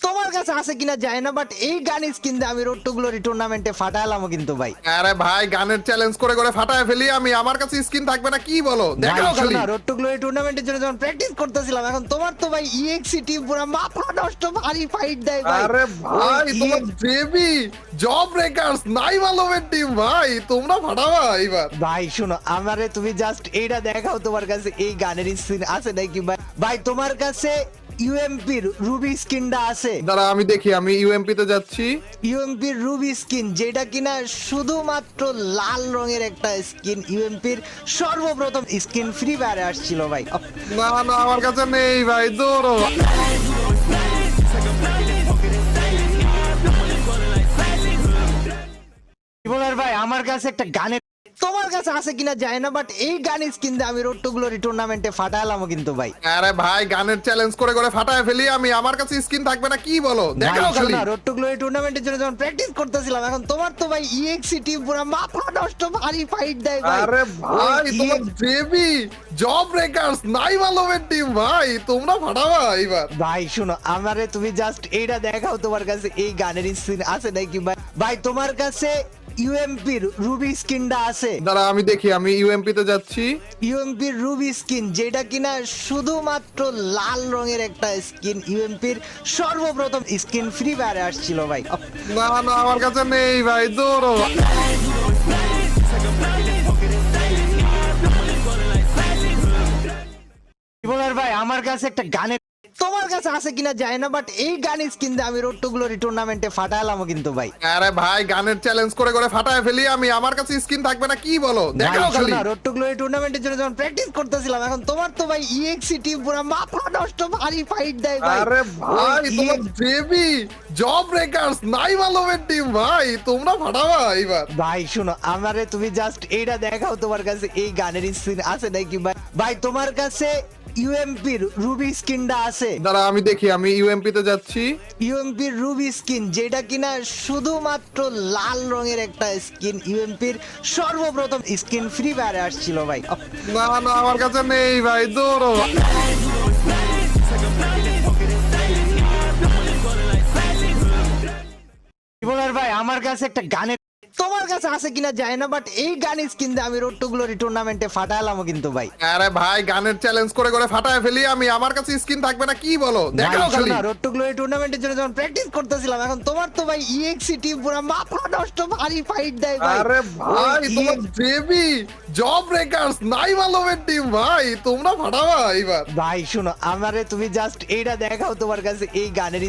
তোমার কাছে আছে কিনা যায় না বাট এই গান দিয়ে আমি রোড টু গ্লোরি টুর্নামেন্টে ফাটালামও কিন্তু ভাই। আরে ভাই গানের চ্যালেঞ্জ করে করে ফাটায় ফেলি আমি। আমার কাছে স্কিন থাকবে না কি বলো? দেখাও খালি। রোড টু গ্লোরি টুর্নামেন্টের জন্য যখন প্র্যাকটিস করতেছিলাম এখন তোমার তো ভাই ইএক্সি টিম পুরো মাথা নষ্ট ভারী ফাইট দেয় ভাই। আরে ভাই তোমার জেবি জব ব্রেকার্স নাই মালুমের টিম ভাই তোমরা ফাটাবা এবার ভাই শুনো আমারে তুমি জাস্ট এইটা দেখাও তোমার কাছে এই গানের স্কিন আছে নাকি ভাই? ভাই তোমার কাছে ইউএমপির রুবি স্কিনটা আছে। দাঁড়া আমি দেখি আমি ইউএমপি তে যাচ্ছি। ইউএমপির রুবি স্কিন যেটা কিনা শুধুমাত্র লাল রঙের একটা স্কিন ইউএমপির সর্বপ্রথম স্কিন ফ্রি ফায়ারে আসছিল ভাই। না না আমার কাছে নেই ভাই দৌড়ো। ভাই আমার কাছে একটা গানের তোমার কাছে আছে কিনা যায় না বাট এই গান স্কিন দিয়ে আমি রোড টু গ্লোরি টুর্নামেন্টে ফাটালামও কিন্তু ভাই। আরে ভাই গানের চ্যালেঞ্জ করে করে ফাটায় ফেলি আমি। আমার কাছে স্কিন থাকবে না কি বলো? দেখাও খালি। রোড টু গ্লোরি টুর্নামেন্টের জন্য যখন প্র্যাকটিস করতেছিলাম এখন তোমার তো ভাই ইএক্সি টিম পুরো মাথা নষ্ট ভারী ফাইট দেয় ভাই। আরে ভাই তোমার EX জেবি জব ব্রেকার্স নাই মালুমের টিম ভাই তোমরা ফাটাবা এবার ভাই শুনো আমারে তুমি জাস্ট এইটা দেখাও তোমার কাছে এই গানের স্কিন আছে নাকি ভাই? ভাই তোমার কাছে ইউএমপির রুবি স্কিনটা আছে। দাঁড়া আমি দেখি আমি ইউএমপি তে যাচ্ছি। ইউএমপির রুবি স্কিন যেটা কিনা শুধুমাত্র লাল রঙের একটা স্কিন ইউএমপির সর্বপ্রথম স্কিন ফ্রি ফায়ারে আসছিল ভাই। না না আমার কাছে নেই ভাই দৌড়ো। ভাই আমার কাছে একটা গানের তোমার কাছে আছে কিনা যায় না বাট এই গান স্কিন দিয়ে আমি রোড টু গ্লোরি টুর্নামেন্টে ফাটালামও কিন্তু ভাই। আরে ভাই গানের চ্যালেঞ্জ করে করে ফাটায় ফেলি আমি। আমার কাছে স্কিন থাকবে না কি বলো? দেখাও খালি। রোড টু গ্লোরি টুর্নামেন্টের জন্য যখন প্র্যাকটিস করতেছিলাম এখন তোমার তো ভাই ইএক্সি টিম পুরো মাথা নষ্ট ভারী ফাইট দেয় ভাই। আরে ভাই তোমার EX জেবি জব ব্রেকার্স নাই মালুমের টিম ভাই তোমরা ফাটাবা এবার ভাই শুনো আমারে তুমি জাস্ট এইটা দেখাও তোমার কাছে এই গানের স্কিন আছে নাকি ভাই? ভাই তোমার কাছে ইউএমপির রুবি স্কিনটা আছে। দাঁড়া আমি দেখি আমি ইউএমপি তে যাচ্ছি। ইউএমপির রুবি স্কিন যেটা কিনা শুধুমাত্র লাল রঙের একটা স্কিন ইউএমপির সর্বপ্রথম স্কিন ফ্রি ফায়ারে আসছিল ভাই। না না আমার কাছে নেই ভাই দৌড়ো। ভাই আমার কাছে একটা গানের তোমার কাছে আছে কিনা যায় না বাট এই গান স্কিন দিয়ে আমি রোড টু গ্লোরি টুর্নামেন্টে ফাটালামও কিন্তু ভাই। আরে ভাই গানের চ্যালেঞ্জ করে করে ফাটায় ফেলি আমি আমার কাছে স্কিন থাকবে না কি বলো? দেখাও খালি। রোড টু গ্লোরি টুর্নামেন্টের জন্য যখন প্র্যাকটিস করতেছিলাম এখন তোমার তো ভাই ইএক্সি টিম পুরো মাথা নষ্ট ভারী ফাইট দেয় ভাই। আরে ভাই তোমার EX জেবি ব্রেকার্স নাই মালুমের টিম ভাই তোমরা ফাটাবা এবার ভাই শুনো আমারে তুমি জাস্ট এইটা দেখাও তোমার কাছে এই গানের